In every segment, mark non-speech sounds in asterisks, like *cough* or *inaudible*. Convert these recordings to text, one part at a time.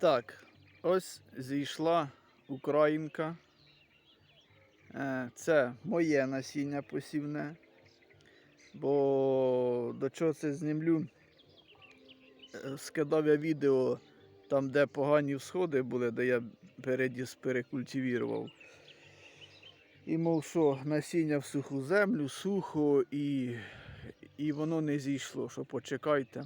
Так, ось зійшла українка. Е, Це моє насіння посівне. Бо до чого це знімлю? Е, Скидав я відео там, де погані всходи були, де я передіс перекультивірував. І мов що, насіння в суху землю, сухо і, і воно не зійшло, що почекайте.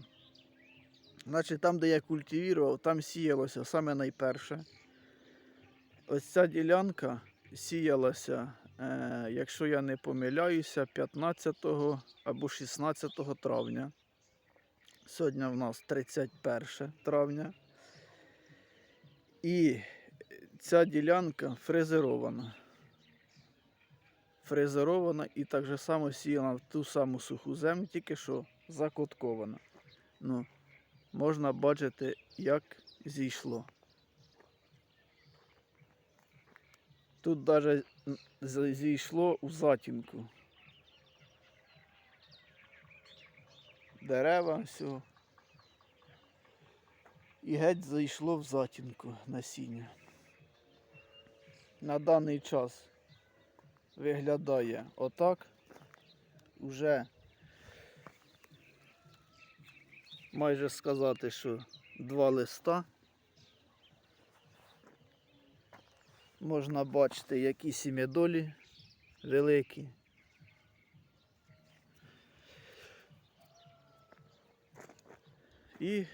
Значить, там, де я культивірував, там сіялося саме найперше. Ось ця ділянка сіялася, е, якщо я не помиляюся, 15 або 16 травня. Сьогодні в нас 31 травня. І ця ділянка фрезерована. Фрезерована і так само сіяна в ту саму суху землю, тільки що закоткована. Ну, можна бачити, як зійшло. Тут навіть зійшло у затінку. Дерева, все. І геть зайшло в затінку насіння. На даний час виглядає отак. Уже майже сказати, що два листа. Можна бачити, які сім'ядолі великі. І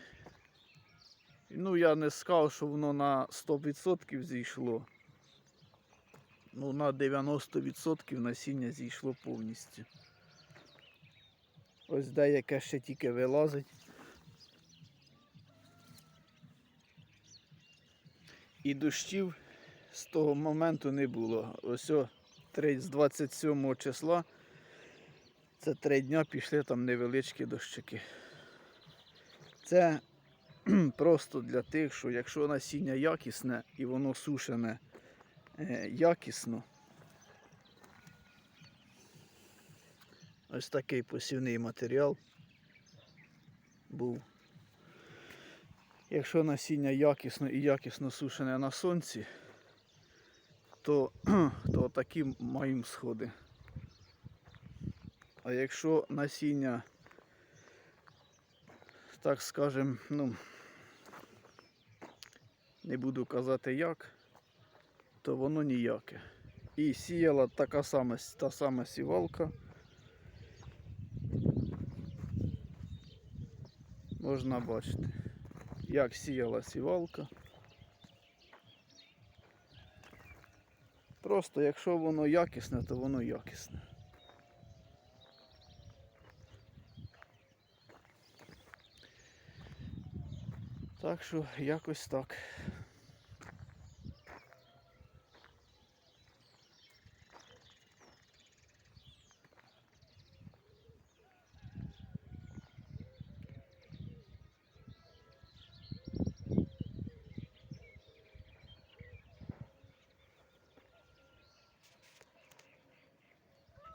ну я не сказав, що воно на 100% зійшло. Ну, на 90% насіння зійшло повністю. Ось деяке ще тільки вилазить. І дощів з того моменту не було. Ось о, три- з 27 числа. Це три дня пішли там невеличкі дощики. Це просто для тих, що якщо насіння якісне і воно сушене е, якісно. Ось такий посівний матеріал був. Якщо насіння якісно і якісно сушене на сонці, то, *clears throat* то такі маємо сходи. А якщо насіння, так скажем, ну, не буду казати як, то воно ніяке. І сіяла така сама, та сама сівалка. Можна бачити, як сіяла сівалка. Просто якщо воно якісне, то воно якісне. Так що якось так.